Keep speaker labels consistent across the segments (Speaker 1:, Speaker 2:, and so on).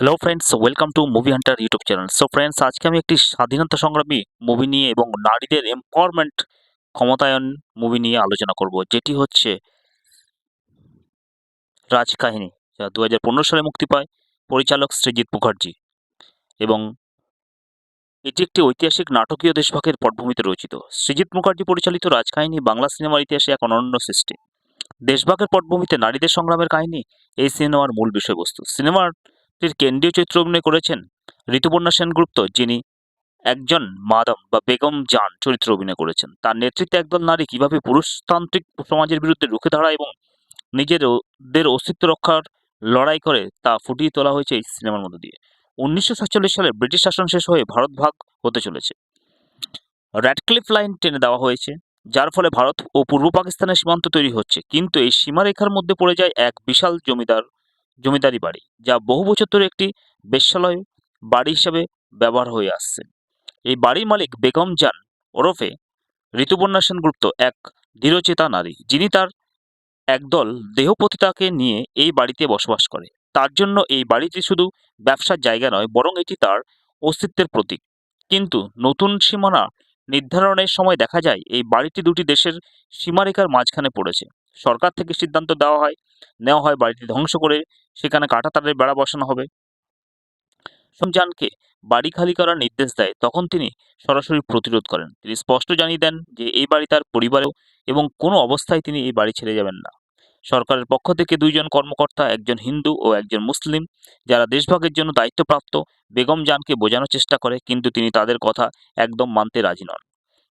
Speaker 1: Hello friends welcome to movie hunter YouTube channel so friends আজকে আমি একটি স্বাধীনতা সংগ্রামী মুভি নিয়ে এবং নারীদের এম্পাওয়ারমেন্ট ক্ষমতায়ন মুভি নিয়ে আলোচনা করব, যেটি হচ্ছে রাজকাহিনী, যা দু হাজার পনেরো সালে মুক্তি পায়, পরিচালক সৃজিৎ মুখার্জি এবং এটি একটি ঐতিহাসিক নাটকীয় দেশভাগের পটভূমিতে রচিত। সৃজিৎ মুখার্জি পরিচালিত রাজকাহিনী বাংলা সিনেমার ইতিহাসে এক অনন্য সৃষ্টি। দেশভাগের পটভূমিতে নারীদের সংগ্রামের কাহিনী এই সিনেমার মূল বিষয়বস্তু। সিনেমাটির কেন্দ্রীয় চরিত্র অভিনয় করেছেন ঋতুপর্ণা সেনগুপ্ত, যিনি একজন মাদাম বা বেগম জান চরিত্রে অভিনয় করেছেন। তার নেতৃত্বে একদল নারী কীভাবে পুরুষতান্ত্রিক সমাজের বিরুদ্ধে রুখে দাঁড়ায় এবং নিজেদের অস্তিত্ব রক্ষার লড়াই করে তা ফুটিয়ে তোলা হয়েছে এই সিনেমার মধ্যে দিয়ে। উনিশশো সাতচল্লিশ সালে ব্রিটিশ শাসন শেষ হয়ে ভারত ভাগ হতে চলেছে। র্যাডক্লিফ লাইন টেনে দেওয়া হয়েছে, যার ফলে ভারত ও পূর্ব পাকিস্তানের সীমান্ত তৈরি হচ্ছে। কিন্তু এই সীমারেখার মধ্যে পড়ে যায় এক বিশাল জমিদার জমিদারি বাড়ি, যা বহু বছর ধরে একটি বেশ্যালয় বাড়ি হিসাবে ব্যবহার হয়ে আসছে। এই বাড়ির মালিক বেগম জান ওরফে ঋতুপর্ণা সেনগুপ্ত এক দৃঢ়চেতা নারী। যিনি তার একদল দেহপতিতাকে নিয়ে এই বাড়িতে বসবাস করে। তার জন্য এই বাড়িটি শুধু ব্যবসার জায়গা নয়, বরং এটি তার অস্তিত্বের প্রতীক। কিন্তু নতুন সীমানা নির্ধারণের সময় দেখা যায়, এই বাড়িটি দুটি দেশের সীমারেখার মাঝখানে পড়েছে। সরকার থেকে সিদ্ধান্ত দেওয়া হয়, নেওয়া হয়, বাড়িটি ধ্বংস করে সেখানে কাঁটাতারের বেড়া বসানো হবে। জানকে বাড়ি খালি করার নির্দেশ দেয়, তখন তিনি সরাসরি প্রতিরোধ করেন। তিনি স্পষ্ট জানিয়ে দেন যে, এই বাড়ি তার পরিবারেও এবং কোনো অবস্থায় তিনি এই বাড়ি ছেড়ে যাবেন না। সরকারের পক্ষ থেকে দুইজন কর্মকর্তা, একজন হিন্দু ও একজন মুসলিম, যারা দেশভাগের জন্য দায়িত্বপ্রাপ্ত, বেগম জানকে বোঝানোর চেষ্টা করে, কিন্তু তিনি তাদের কথা একদম মানতে রাজি নন।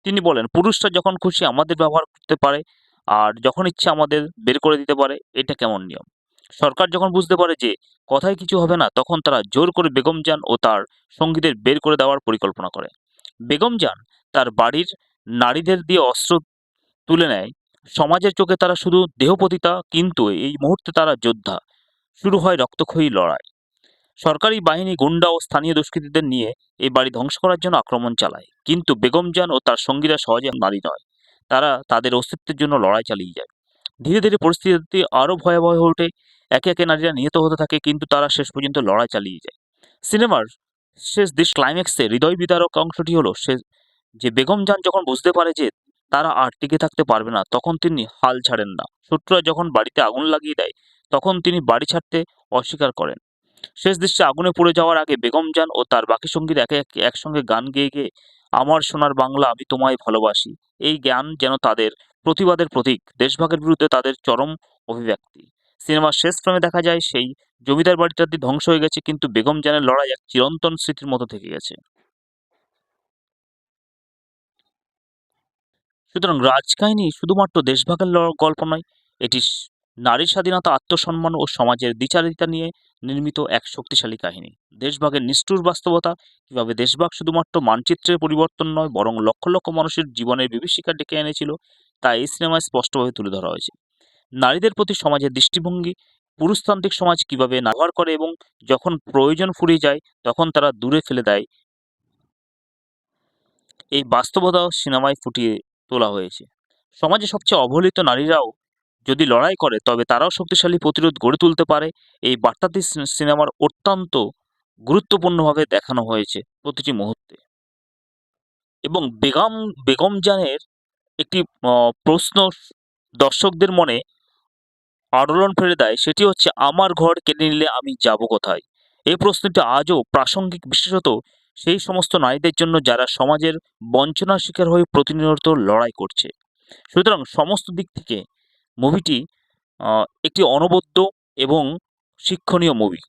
Speaker 1: তিনি বলেন, পুরুষরা যখন খুশি আমাদের ব্যবহার করতে পারে আর যখন ইচ্ছে আমাদের বের করে দিতে পারে, এটা কেমন নিয়ম? সরকার যখন বুঝতে পারে যে কথায় কিছু হবে না, তখন তারা জোর করে বেগম জান ও তার সঙ্গীদের বের করে দেওয়ার পরিকল্পনা করে। বেগম জান তার বাড়ির নারীদের দিয়ে অস্ত্র তুলে নেয়। সমাজের চোখে তারা শুধু দেহপতিতা, কিন্তু এই মুহূর্তে তারা যোদ্ধা। শুরু হয় রক্তক্ষয়ী লড়াই। সরকারি বাহিনী গুন্ডা ও স্থানীয় দুষ্কৃতীদের নিয়ে এই বাড়ি ধ্বংস করার জন্য আক্রমণ চালায়। কিন্তু বেগম জান ও তার সঙ্গীরা সহজে নারী নয়। তারা তাদের অস্তিত্বের জন্য লড়াই চালিয়ে যায়। ধীরে ধীরে পরিস্থিতি আরও ভয়াবহ হয়ে ওঠে। একে একে নারীরা নিহত হতে থাকে কিন্তু তারা শেষ পর্যন্ত লড়াই চালিয়ে যায়। সিনেমার শেষ দিশ ক্লাইম্যাক্সে হৃদয় বিদারক অংশটি হলো সে যে বেগম জান যখন বুঝতে পারে যে তারা আর টিকে থাকতে পারবে না, তখন তিনি হাল ছাড়েন না। শত্রুরা যখন বাড়িতে আগুন লাগিয়ে দেয়, তখন তিনি বাড়ি ছাড়তে অস্বীকার করেন। শেষ দৃশ্যে আগুনে পড়ে যাওয়ার আগে বেগম জান ও তার বাকি সঙ্গীরা একে একে একসঙ্গে গান গেয়ে গেয়ে আমার সোনার বাংলা আমি তোমায় ভালোবাসি। এই জ্ঞান যেন তাদের প্রতিবাদের প্রতীক। দেশভাগের বিরুদ্ধে তাদের চরম অভিব্যক্তি। সিনেমার শেষ ফ্রেমে দেখা যায় সেই জমিদার বাড়িটাতে ধ্বংস হয়ে গেছে কিন্তু বেগম জানের লড়াই এক চিরন্তন স্মৃতির মতো থেকে গেছে। সুতরাং রাজকাহিনী শুধুমাত্র দেশভাগের গল্প নয়, এটি নারীর স্বাধীনতা, আত্মসম্মান ও সমাজের দ্বিচারিতা নিয়ে নির্মিত এক শক্তিশালী কাহিনী। দেশভাগের নিষ্ঠুর বাস্তবতা কীভাবে দেশভাগ শুধুমাত্র মানচিত্রের পরিবর্তন নয়, বরং লক্ষ লক্ষ মানুষের জীবনের বিভীষিকা ডেকে এনেছিল, তা এই সিনেমায় স্পষ্টভাবে তুলে ধরা হয়েছে। নারীদের প্রতি সমাজের দৃষ্টিভঙ্গি, পুরুষতান্ত্রিক সমাজ কীভাবে ব্যবহার করে এবং যখন প্রয়োজন ফুরিয়ে যায়, তখন তারা দূরে ফেলে দেয়। এই বাস্তবতা সিনেমায় ফুটিয়ে তোলা হয়েছে। সমাজে সবচেয়ে অবহেলিত নারীরাও যদি লড়াই করে, তবে তারাও শক্তিশালী প্রতিরোধ গড়ে তুলতে পারে। এই বার্তাটি সিনেমার অত্যন্ত গুরুত্বপূর্ণভাবে দেখানো হয়েছে প্রতিটি মুহূর্তে। এবং বেগম বেগম জানের একটি প্রশ্ন দর্শকদের মনে আলোড়ন ফেলে দেয়, সেটি হচ্ছে, আমার ঘর কেড়ে নিলে আমি যাব কোথায়? এই প্রশ্নটি আজও প্রাসঙ্গিক, বিশেষত সেই সমস্ত নারীদের জন্য যারা সমাজের বঞ্চনার শিকার হয়ে প্রতিনিয়ত লড়াই করছে। সুতরাং সমস্ত দিক থেকে মুভিটি একটি অনবদ্য এবং শিক্ষণীয় মুভি